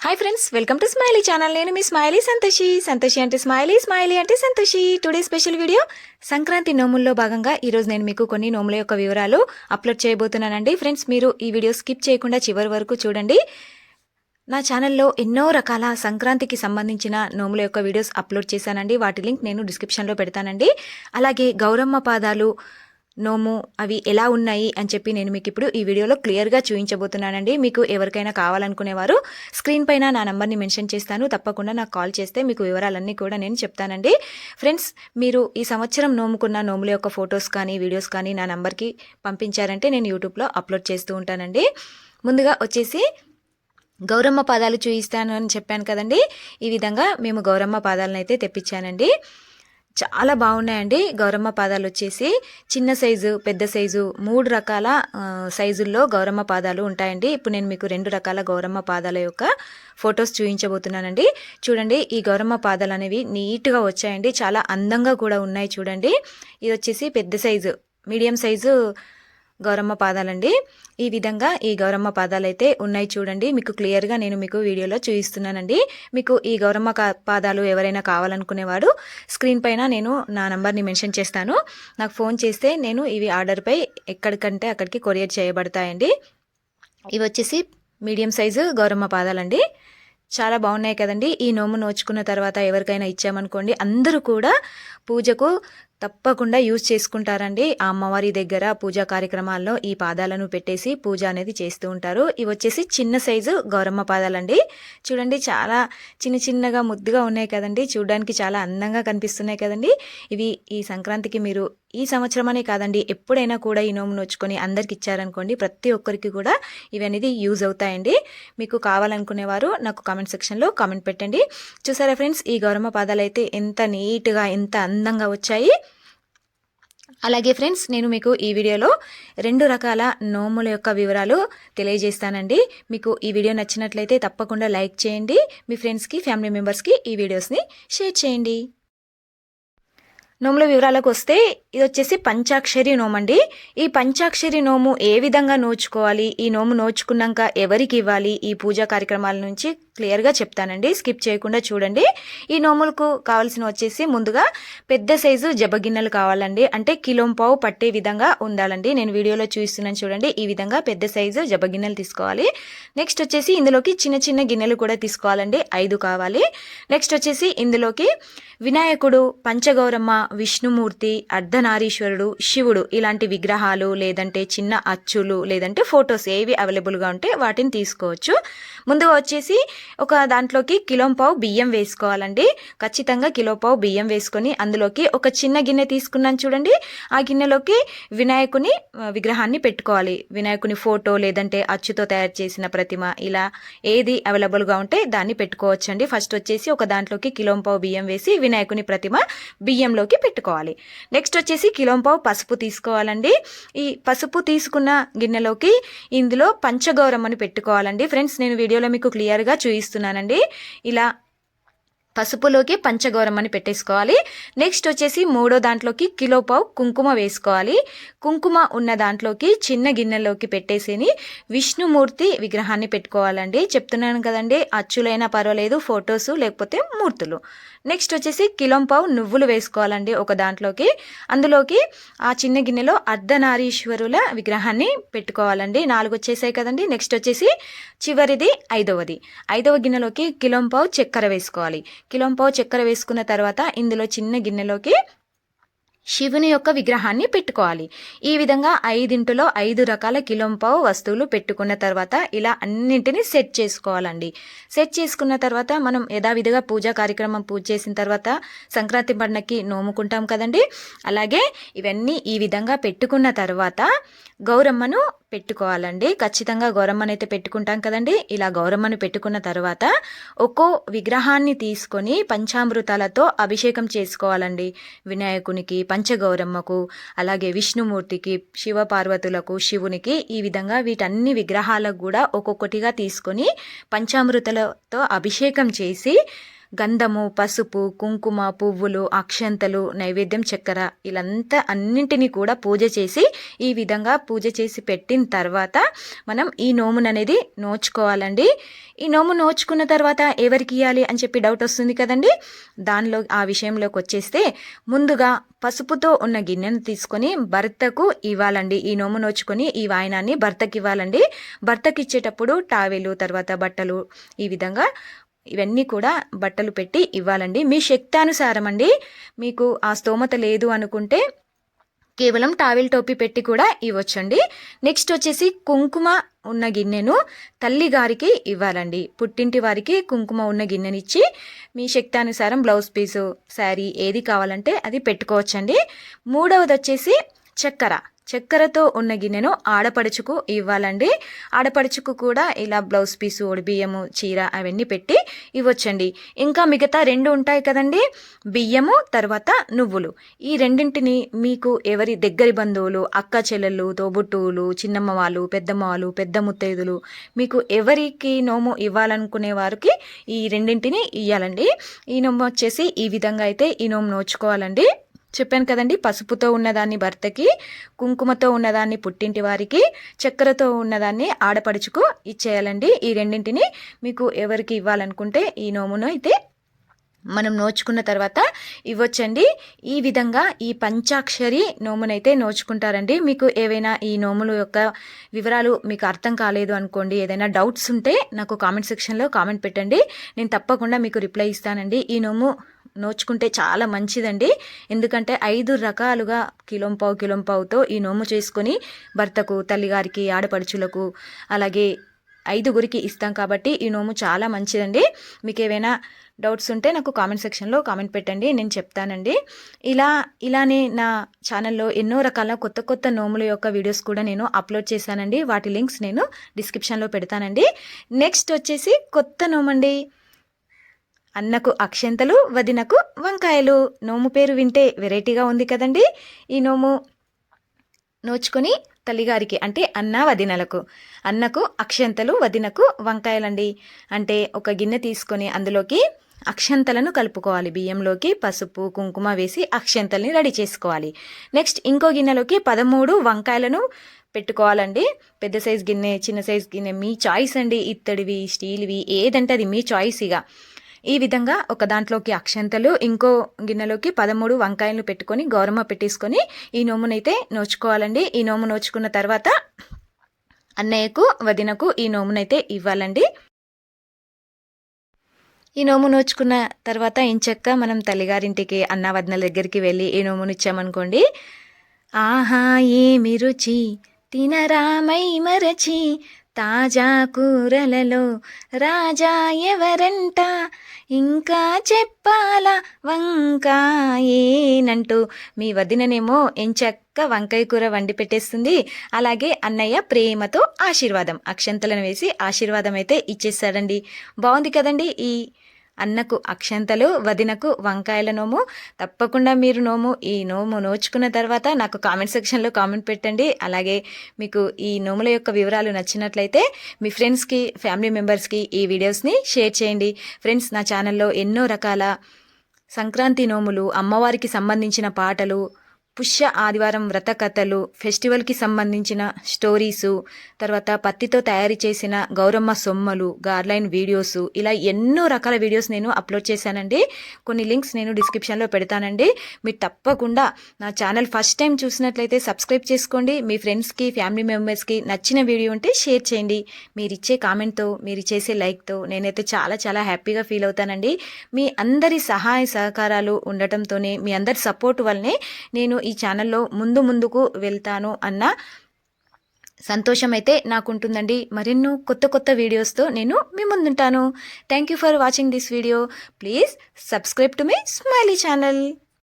Hi friends welcome to smiley channel నేను మీ smiley Santoshi Santoshi అంటే స్మైలీ స్మైలీ అంటే Santoshi today special video Sankranti నోముల్లో భాగంగా ఈరోజు నేను మీకు కొన్ని నోముల యొక్క వివరాలు అప్లోడ్ చేయబోతున్నానండి. ఫ్రెండ్స్ మీరు ఈ వీడియో స్కిప్ చేయకుండా చివరి వరకు చూడండి. నా ఛానల్లో ఎన్నో రకాల సంక్రాంతికి సంబంధించిన నోముల యొక్క వీడియోస్ అప్లోడ్ చేశానండి. వాటి లింక్ నేను డిస్క్రిప్షన్లో పెడతానండి. అలాగే గౌరమ్మ పాదాలు నోము అవి ఎలా ఉన్నాయి అని చెప్పి నేను మీకు ఇప్పుడు ఈ వీడియోలో క్లియర్గా చూపించబోతున్నానండి. మీకు ఎవరికైనా కావాలనుకునేవారు స్క్రీన్ పైన నా నంబర్ని మెన్షన్ చేస్తాను. తప్పకుండా నాకు కాల్ చేస్తే మీకు వివరాలన్నీ కూడా నేను చెప్తానండి. ఫ్రెండ్స్ మీరు ఈ సంవత్సరం నోముకున్న నోముల యొక్క ఫొటోస్ కానీ వీడియోస్ కానీ నా నంబర్కి పంపించారంటే నేను యూట్యూబ్లో అప్లోడ్ చేస్తూ ఉంటానండి. ముందుగా వచ్చేసి గౌరమ్మ పాదాలు చూపిస్తాను అని చెప్పాను కదండి. ఈ విధంగా మేము గౌరమ్మ పాదాలను అయితే తెప్పించానండి. చాలా బాగున్నాయండి. గౌరమ్మ పాదాలు వచ్చేసి చిన్న సైజు పెద్ద సైజు మూడు రకాల సైజుల్లో గౌరమ్మ పాదాలు ఉంటాయండి. ఇప్పుడు నేను మీకు రెండు రకాల గౌరమ్మ పాదాల యొక్క ఫొటోస్ చూపించబోతున్నానండి. చూడండి ఈ గౌరమ్మ పాదాలు అనేవి నీట్గా వచ్చాయండి. చాలా అందంగా కూడా ఉన్నాయి చూడండి. ఇది వచ్చేసి పెద్ద సైజు మీడియం సైజు గౌరమ్మ పాదాలండి. ఈ విధంగా ఈ గౌరమ్మ పాదాలు అయితే ఉన్నాయి చూడండి. మీకు క్లియర్గా నేను మీకు వీడియోలో చూపిస్తున్నానండి. మీకు ఈ గౌరమ్మ పాదాలు ఎవరైనా కావాలనుకునేవాడు స్క్రీన్ పైన నేను నా నంబర్ని మెన్షన్ చేస్తాను. నాకు ఫోన్ చేస్తే నేను ఇవి ఆర్డర్పై ఎక్కడికంటే అక్కడికి కొరియర్ చేయబడతాయండి. ఇవి వచ్చేసి మీడియం సైజు గౌరమ్మ పాదాలండి. చాలా బాగున్నాయి కదండి. ఈ నోము నోచుకున్న తర్వాత ఎవరికైనా ఇచ్చామనుకోండి అందరూ కూడా పూజకు తప్పకుండా యూజ్ చేసుకుంటారండి. ఆ అమ్మవారి దగ్గర పూజా కార్యక్రమాల్లో ఈ పాదాలను పెట్టేసి పూజ అనేది చేస్తూ ఉంటారు. ఇవి వచ్చేసి చిన్న సైజు గౌరమ్మ పాదాలండి. చూడండి చాలా చిన్న చిన్నగా ముద్దుగా ఉన్నాయి కదండి. చూడడానికి చాలా అందంగా కనిపిస్తున్నాయి కదండి. ఇవి ఈ సంక్రాంతికి మీరు ఈ సంవత్సరం అనే కాదండి ఎప్పుడైనా కూడా ఈ నోము నోచుకొని అందరికి ఇచ్చారనుకోండి ప్రతి ఒక్కరికి కూడా ఇవి అనేది యూజ్ అవుతాయండి. మీకు కావాలనుకునేవారు నాకు కామెంట్ సెక్షన్లో కామెంట్ పెట్టండి. చూసారా ఫ్రెండ్స్ ఈ గౌరమ్మ పాదాలు అయితే ఎంత నీట్గా ఎంత అందంగా వచ్చాయి. అలాగే ఫ్రెండ్స్ నేను మీకు ఈ వీడియోలో రెండు రకాల నోముల యొక్క వివరాలు తెలియజేస్తానండి. మీకు ఈ వీడియో నచ్చినట్లయితే తప్పకుండా లైక్ చేయండి. మీ ఫ్రెండ్స్కి ఫ్యామిలీ మెంబర్స్కి ఈ వీడియోస్ని షేర్ చేయండి. నోముల వివరాలకు వస్తే ఇది వచ్చేసి పంచాక్షరి నోమండి. ఈ పంచాక్షరి నోము ఏ విధంగా నోచుకోవాలి? ఈ నోము నోచుకున్నాక ఎవరికి ఇవ్వాలి? ఈ పూజా కార్యక్రమాల నుంచి క్లియర్గా చెప్తానండి. స్కిప్ చేయకుండా చూడండి. ఈ నోములకు కావాల్సిన వచ్చేసి ముందుగా పెద్ద సైజు జబగిన్నెలు కావాలండి. అంటే కిలోం పావు పట్టే విధంగా ఉండాలండి. నేను వీడియోలో చూస్తున్నాను చూడండి. ఈ విధంగా పెద్ద సైజు జబగిన్నెలు తీసుకోవాలి. నెక్స్ట్ వచ్చేసి ఇందులోకి చిన్న చిన్న గిన్నెలు కూడా తీసుకోవాలండి. ఐదు కావాలి. నెక్స్ట్ వచ్చేసి ఇందులోకి వినాయకుడు పంచగౌరమ్మ విష్ణుమూర్తి అర్ధనారీశ్వరుడు శివుడు ఇలాంటి విగ్రహాలు లేదంటే చిన్న అచ్చులు లేదంటే ఫొటోస్ ఏవి అవైలబుల్గా ఉంటే వాటిని తీసుకోవచ్చు. ముందుగా వచ్చేసి ఒక దాంట్లోకి కిలో పావు బియ్యం వేసుకోవాలండి. ఖచ్చితంగా కిలో పావు బియ్యం వేసుకొని అందులోకి ఒక చిన్న గిన్నె తీసుకున్నాను చూడండి. ఆ గిన్నెలోకి వినాయకుని విగ్రహాన్ని పెట్టుకోవాలి. వినాయకుని ఫోటో లేదంటే అచ్చుతో తయారు చేసిన ప్రతిమ ఇలా ఏది అవైలబుల్గా ఉంటే దాన్ని పెట్టుకోవచ్చండి. ఫస్ట్ వచ్చేసి ఒక దాంట్లోకి కిలోంపావు బియ్యం వేసి వినాయకుని ప్రతిమ బియ్యంలోకి పెట్టుకోవాలి. నెక్స్ట్ వచ్చేసి కిలోంపావు పసుపు తీసుకోవాలండి. ఈ పసుపు తీసుకున్న గిన్నెలోకి ఇందులో పంచగౌరమ్మని పెట్టుకోవాలండి. ఫ్రెండ్స్ నేను వీడియోలో మీకు క్లియర్గా చూ చూపిస్తున్నానండి ఇలా పసుపులోకి పంచగౌరమ్మని పెట్టేసుకోవాలి. నెక్స్ట్ వచ్చేసి మూడో దాంట్లోకి కిలో పావు కుంకుమ వేసుకోవాలి. కుంకుమ ఉన్న దాంట్లోకి చిన్న గిన్నెలోకి పెట్టేసేని విష్ణుమూర్తి విగ్రహాన్ని పెట్టుకోవాలండి. చెప్తున్నాను కదండి అచ్చులైనా పర్వాలేదు ఫొటోస్ లేకపోతే మూర్తులు. నెక్స్ట్ వచ్చేసి కిలో పావు నువ్వులు వేసుకోవాలండి ఒక దాంట్లోకి. అందులోకి ఆ చిన్న గిన్నెలో అర్ధనారీశ్వరుల విగ్రహాన్ని పెట్టుకోవాలండి. నాలుగు వచ్చేసాయి కదండి. నెక్స్ట్ వచ్చేసి చివరిది ఐదవది. ఐదవ గిన్నెలోకి కిలోంపావు చక్కెర వేసుకోవాలి. కిలోంపావు చక్కెర వేసుకున్న తర్వాత ఇందులో చిన్న గిన్నెలోకి శివుని యొక్క విగ్రహాన్ని పెట్టుకోవాలి. ఈ విధంగా ఐదింటిలో ఐదు రకాల కిలంపావు వస్తువులు పెట్టుకున్న తర్వాత ఇలా అన్నింటినీ సెట్ చేసుకోవాలండి. సెట్ చేసుకున్న తర్వాత మనం యథావిధిగా పూజా కార్యక్రమం పూజ చేసిన తర్వాత సంక్రాంతి పండగకి నోముకుంటాం కదండి. అలాగే ఇవన్నీ ఈ విధంగా పెట్టుకున్న తర్వాత గౌరమ్మను పెట్టుకోవాలండి. ఖచ్చితంగా గౌరమ్మను అయితే పెట్టుకుంటాం కదండి. ఇలా గౌరమ్మను పెట్టుకున్న తర్వాత ఒక్కో విగ్రహాన్ని తీసుకొని పంచామృతాలతో అభిషేకం చేసుకోవాలండి. వినాయకునికి పంచగౌరమ్మకు అలాగే విష్ణుమూర్తికి శివపార్వతులకు శివునికి ఈ విధంగా వీటన్ని విగ్రహాలకు కూడా ఒక్కొక్కటిగా తీసుకొని పంచామృతలతో అభిషేకం చేసి గంధము పసుపు కుంకుమ పువ్వులు అక్షంతలు నైవేద్యం చక్కెర ఇలంతా అన్నింటినీ కూడా పూజ చేసి ఈ విధంగా పూజ చేసి పెట్టిన తర్వాత మనం ఈ నోమును అనేది నోచుకోవాలండి. ఈ నోము నోచుకున్న తర్వాత ఎవరికి ఇవ్వాలి అని చెప్పి డౌట్ వస్తుంది కదండి? దానిలో ఆ విషయంలోకి వచ్చేస్తే ముందుగా పసుపుతో ఉన్న గిన్నెను తీసుకొని భర్తకు ఇవ్వాలండి. ఈ నోము నోచుకొని ఈ వాయనాన్ని భర్తకి ఇవ్వాలండి భర్తకి ఇచ్చేటప్పుడు టావెలు తర్వాత బట్టలు ఈ విధంగా ఇవన్నీ కూడా బట్టలు పెట్టి ఇవ్వాలండి. మీ శక్తానుసారం అండి మీకు ఆ స్తోమత లేదు అనుకుంటే కేవలం టావెల్ టోపీ పెట్టి కూడా ఇవ్వచ్చండి. నెక్స్ట్ వచ్చేసి కుంకుమ ఉన్న గిన్నెను తల్లి గారికి ఇవ్వాలండి. పుట్టింటి వారికి కుంకుమ ఉన్న గిన్నెనిచ్చి మీ శక్తానుసారం బ్లౌజ్ పీసు శారీ ఏది కావాలంటే అది పెట్టుకోవచ్చండి. మూడవది వచ్చేసి చక్కెర. చక్కెరతో ఉన్న గిన్నెను ఆడపడుచుకు ఇవ్వాలండి. ఆడపడుచుకు కూడా ఇలా బ్లౌజ్ పీసు బియ్యము చీర అవన్నీ పెట్టి ఇవ్వచ్చండి. ఇంకా మిగతా రెండు ఉంటాయి కదండి. బియ్యము తర్వాత నువ్వులు. ఈ రెండింటిని మీకు ఎవరి దగ్గరి బంధువులు అక్క చెల్లెళ్ళు తోబుట్టువులు చిన్నమ్మ వాళ్ళు పెద్దమ్మ వాళ్ళు పెద్ద ముత్తైదులు మీకు ఎవరికి నోము ఇవ్వాలనుకునే వారికి ఈ రెండింటిని ఇవ్వాలండి ఈ నోము వచ్చేసి ఈ విధంగా అయితే ఈ నోము నోచుకోవాలండి. చెప్పాను కదండి పసుపుతో ఉన్నదాన్ని భర్తకి కుంకుమతో ఉన్నదాన్ని పుట్టింటి వారికి చక్కెరతో ఉన్నదాన్ని ఆడపడుచుకు ఇచ్చేయాలండి. ఈ రెండింటిని మీకు ఎవరికి ఇవ్వాలనుకుంటే ఈ నోమును అయితే మనం నోచుకున్న తర్వాత ఇవ్వచ్చండి. ఈ విధంగా ఈ పంచాక్షరి నోమునైతే నోచుకుంటారండి. మీకు ఏవైనా ఈ నోముల యొక్క వివరాలు మీకు అర్థం కాలేదు అనుకోండి ఏదైనా డౌట్స్ ఉంటే నాకు కామెంట్ సెక్షన్లో కామెంట్ పెట్టండి. నేను తప్పకుండా మీకు రిప్లై ఇస్తానండి. ఈ నోము నోచుకుంటే చాలా మంచిదండి. ఎందుకంటే ఐదు రకాలుగా కిలోంపావు కిలోంపావుతో ఈ నోము చేసుకొని భర్తకు తల్లిగారికి ఆడపడుచులకు అలాగే ఐదుగురికి ఇస్తాం కాబట్టి ఈ నోము చాలా మంచిదండి. మీకు ఏవైనా డౌట్స్ ఉంటే నాకు కామెంట్ సెక్షన్లో కామెంట్ పెట్టండి నేను చెప్తానండి. ఇలా ఇలానే నా ఛానల్లో ఎన్నో రకాల కొత్త కొత్త నోముల యొక్క వీడియోస్ కూడా నేను అప్లోడ్ చేశానండి. వాటి లింక్స్ నేను డిస్క్రిప్షన్లో పెడతానండి. నెక్స్ట్ వచ్చేసి కొత్త నోమండి. అన్నకు అక్షంతలు వదినకు వంకాయలు. నోము పేరు వింటే వెరైటీగా ఉంది కదండి. ఈ నోము నోచుకొని తల్లిగారికి అంటే అన్న వదినలకు అన్నకు అక్షంతలు వదినకు వంకాయలండి. అంటే ఒక గిన్నె తీసుకొని అందులోకి అక్షంతలను కలుపుకోవాలి. బియ్యంలోకి పసుపు కుంకుమ వేసి అక్షంతల్ని రెడీ చేసుకోవాలి. నెక్స్ట్ ఇంకో గిన్నెలోకి పదమూడు వంకాయలను పెట్టుకోవాలండి. పెద్ద సైజ్ గిన్నె చిన్న సైజ్ గిన్నె మీ చాయిస్ అండి. ఇత్తడివి స్టీల్వి ఏదంటే అది మీ చాయిస్ ఇక ఈ విధంగా ఒక దాంట్లోకి అక్షంతలు ఇంకో గిన్నెలోకి పదమూడు వంకాయలు పెట్టుకొని గౌరమ్మ పెట్టేసుకొని ఈ నోమునైతే నోచుకోవాలండి. ఈ నోము నోచుకున్న తర్వాత అన్నయ్యకు వదినకు ఈ నోమునైతే ఇవ్వాలండి. ఈ నోము నోచుకున్న తర్వాత ఇంచక్క మనం తల్లిగారింటికి అన్నవదనల దగ్గరికి వెళ్ళి ఈ నోమును ఇచ్చామనుకోండి. ఆహా ఏమి రుచి? తినరామై మరచి? తాజా కూరలలో రాజా ఎవరంట? ఇంకా చెప్పాలా వంకాయేనంటూ. మీ వదిననేమో ఎంచక్క వంకాయ కూర వండి పెట్టేస్తుంది. అలాగే అన్నయ్య ప్రేమతో ఆశీర్వాదం అక్షంతలను వేసి ఆశీర్వాదం అయితే ఇచ్చేస్తాడండి. బాగుంది కదండి ఈ అన్నకు అక్షంతలు వదినకు వంకాయల నోము. తప్పకుండా మీరు నోము ఈ నోము నోచుకున్న తర్వాత నాకు కామెంట్ సెక్షన్లో కామెంట్ పెట్టండి. అలాగే మీకు ఈ నోముల యొక్క వివరాలు నచ్చినట్లయితే మీ ఫ్రెండ్స్కి ఫ్యామిలీ మెంబర్స్కి ఈ వీడియోస్ని షేర్ చేయండి. ఫ్రెండ్స్ నా ఛానల్లో ఎన్నో రకాల సంక్రాంతి నోములు అమ్మవారికి సంబంధించిన పాటలు పుష్య ఆదివారం వ్రత కథలు ఫెస్టివల్కి సంబంధించిన స్టోరీసు తర్వాత పత్తితో తయారు చేసిన గౌరమ్మ సొమ్మలు గార్లైన్ వీడియోస్ ఇలా ఎన్నో రకాల వీడియోస్ నేను అప్లోడ్ చేశానండి. కొన్ని లింక్స్ నేను డిస్క్రిప్షన్లో పెడతానండి. మీరు తప్పకుండా నా ఛానల్ ఫస్ట్ టైం చూసినట్లయితే సబ్స్క్రైబ్ చేసుకోండి. మీ ఫ్రెండ్స్కి ఫ్యామిలీ మెంబర్స్కి నచ్చిన వీడియో ఉంటే షేర్ చేయండి. మీరు ఇచ్చే కామెంట్తో మీరు చేసే లైక్తో నేనైతే చాలా చాలా హ్యాపీగా ఫీల్ అవుతానండి. మీ అందరి సహాయ సహకారాలు ఉండటంతోనే మీ అందరి సపోర్ట్ వల్లనే నేను ఈ ఛానల్లో ముందు ముందుకు వెళ్తాను అన్న సంతోషం అయితే నాకు ఉంటుందండి మరెన్నో కొత్త కొత్త వీడియోస్తో నేను మీ ముందుంటాను. Thank you for watching this video please subscribe to my smiley channel